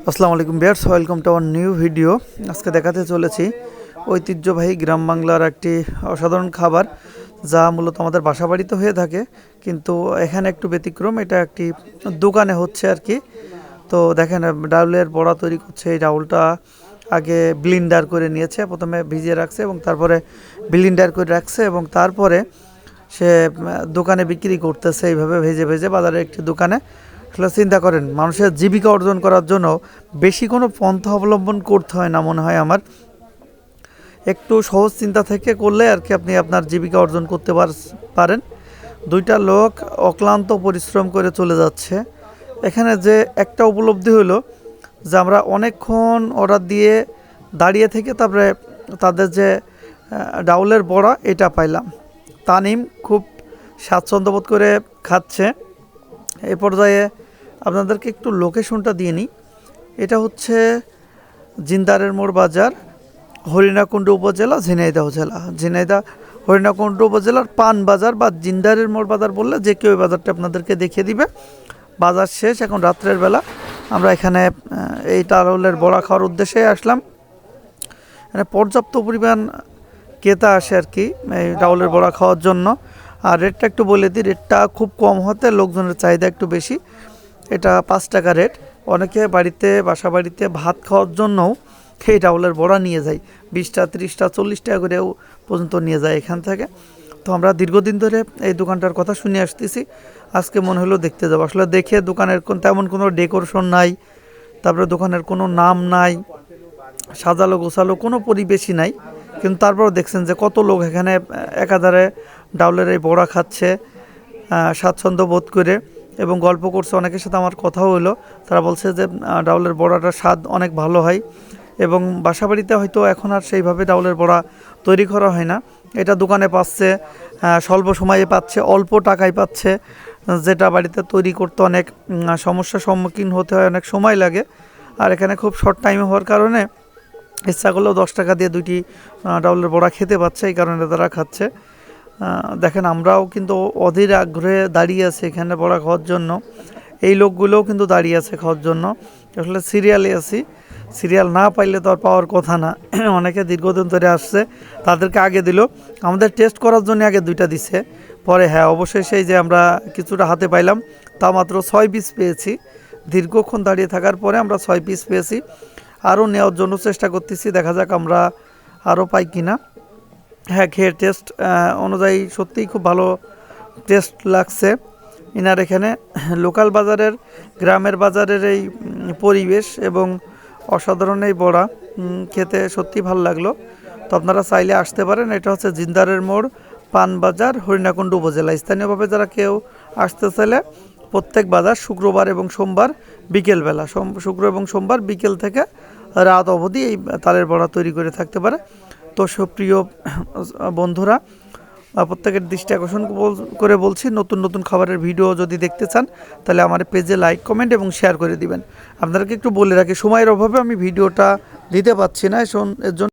আসসালামু আলাইকুম বিয়ার্স welcome to our new video আজকে দেখাতে চলেছি ঐতিহ্যবাহী গ্রাম বাংলার একটি অসাধারণ খাবার, যা মূলত আমাদের বাসা বাড়িতে হয়ে থাকে। কিন্তু এখানে একটু ব্যতিক্রম, এটা একটি দোকানে হচ্ছে আর কি। তো দেখেন ডাউলের বড়া তৈরি করছে, এই ডাউলটা আগে ব্লিন্ডার করে নিয়েছে, প্রথমে ভিজিয়ে রাখছে এবং তারপরে ব্লিন্ডার করে রাখছে এবং তারপরে সে দোকানে বিক্রি করতেছে, এইভাবে ভেজে ভেজে বাজারে একটি দোকানে। আসলে চিন্তা করেন, মানুষের জীবিকা অর্জন করার জন্য বেশি কোনো পন্থা অবলম্বন করতে হয় না মনে হয় আমার। একটু সহজ চিন্তা থেকে করলে আর কি আপনি আপনার জীবিকা অর্জন করতে পার- পারেন। দুইটা লোক অক্লান্ত পরিশ্রম করে চলে যাচ্ছে। এখানে যে একটা উপলব্ধি হলো যে আমরা অনেকক্ষণ অর্ডার দিয়ে দাঁড়িয়ে থেকে তারপরে তাদের যে ডাউলের বড়া এটা পাইলাম। তানিম খুব স্বাচ্ছন্দ্য বোধ করে খাচ্ছে। এই পর্যায়ে আপনাদেরকে একটু লোকেশনটা দিয়ে নিই। এটা হচ্ছে জিন্দারের মোড় বাজার, হরিণাকুণ্ড উপজেলা, ঝিনাইদহ জেলা। ঝিনাইদহ, হরিণাকুণ্ড উপজেলার পান বাজার বা জিন্দারের মোড় বাজার বললে যে কেউ বাজারটা আপনাদেরকে দেখিয়ে দিবে। বাজার শেষ, এখন রাত্রের বেলা। আমরা এখানে এই তারলের বড়া খাওয়ার উদ্দেশ্যে আসলাম। এখানে পর্যাপ্ত পরিমাণ ক্রেতা আসে আর কি, এই ডাউলের বড়া খাওয়ার জন্য। আর রেটটা একটু বলে দিই রেটটা খুব কম হতে লোকজনের চাহিদা একটু বেশি। এটা পাঁচ টাকা রেট। অনেকে বাড়িতে, বাসা বাড়িতে ভাত খাওয়ার জন্যও এই ডাউলের বড়া নিয়ে যায়। বিশটা, ত্রিশটা, চল্লিশ টাকা করেও পর্যন্ত নিয়ে যায় এখান থেকে। তো আমরা দীর্ঘদিন ধরে এই দোকানটার কথা শুনে আসতেছি। আজকে মনে হলো দেখতে যাব। আসলে দেখে দোকানের কোন তেমন কোনো ডেকোরেশন নাই। তারপরে দোকানের কোনো নাম নাই। সাজালো গোছালো কোনো পরিবেশই নাই। কিন্তু তারপর দেখছেন যে কত লোক এখানে একাধারে ডাউলের এই বড়া খাচ্ছে স্বাচ্ছন্দ্য বোধ করে। এবং গল্প করছে, অনেকের সাথে আমার কথাও হলো। তারা বলছে যে ডাউলের বড়াটার স্বাদ অনেক ভালো হয় এবং বাসা বাড়িতে হয়তো এখন আর সেইভাবে ডাউলের বড়া তৈরি করা হয় না। এটা দোকানে পাচ্ছে স্বল্প সময়ে পাচ্ছে, অল্প টাকায় পাচ্ছে। যেটা বাড়িতে তৈরি করতে অনেক সমস্যার সম্মুখীন হতে হয়, অনেক সময় লাগে। আর এখানে খুব শর্ট টাইমে হওয়ার কারণে ইচ্ছা করলেও দশ টাকা দিয়ে দুইটি ডাউলের বড়া খেতে পাচ্ছে, এই কারণে তারা খাচ্ছে। দেখেন, আমরাও কিন্তু অধীর আগ্রহে দাঁড়িয়ে আছি এখানে বড়া খাওয়ার জন্য। এই লোকগুলোও কিন্তু দাঁড়িয়ে আছে খাওয়ার জন্য। আসলে সিরিয়ালে আছি। সিরিয়াল না পাইলে তো আর পাওয়ার কথা না। অনেকে দীর্ঘদিন ধরে আসছে, তাদেরকে আগে দিল। আমাদের টেস্ট করার জন্য আগে দুইটা দিছে। পরে হ্যাঁ অবশ্যই সেই যে আমরা কিছুটা হাতে পাইলাম, তা মাত্র ছয় পিস পেয়েছি। দীর্ঘক্ষণ দাঁড়িয়ে থাকার পরে আমরা ছয় পিস পেয়েছি। আরও নেওয়ার জন্য চেষ্টা করতেছি, দেখা যাক আমরা আরও পাই কিনা। হ্যাঁ খেয়ে টেস্ট অনুযায়ী সত্যিই খুব ভালো টেস্ট লাগছে। ইনার এখানে লোকাল বাজারের, গ্রামের বাজারের এই পরিবেশ এবং অসাধারণ এই বড়া খেতে সত্যি ভালো লাগল। তো আপনারা চাইলে আসতে পারেন, এটা হচ্ছে জিন্দারের মোড়, পানবাজার, হরিণাকুণ্ড উপজেলা। স্থানীয়ভাবে যারা কেউ আসতে চাইলে প্রত্যেক বাজার শুক্রবার এবং সোমবার বিকেলবেলা, সোম, শুক্র এবং সোমবার বিকেল থেকে রাত অবধি এই তালের বড়া তৈরি করে থাকতে পারে। তো সুপ্রিয় বন্ধুরা প্রত্যেকের দৃষ্টি আকর্ষণ করে বলছি, নতুন নতুন খাবারের ভিডিও যদি দেখতে চান, তাহলে আমার পেজে লাইক, কমেন্ট এবং শেয়ার করে দিবেন। আপনাদেরকে একটু বলে রাখি, সময়ের অভাবে আমি ভিডিওটা দিতে পারছি না এর জন্য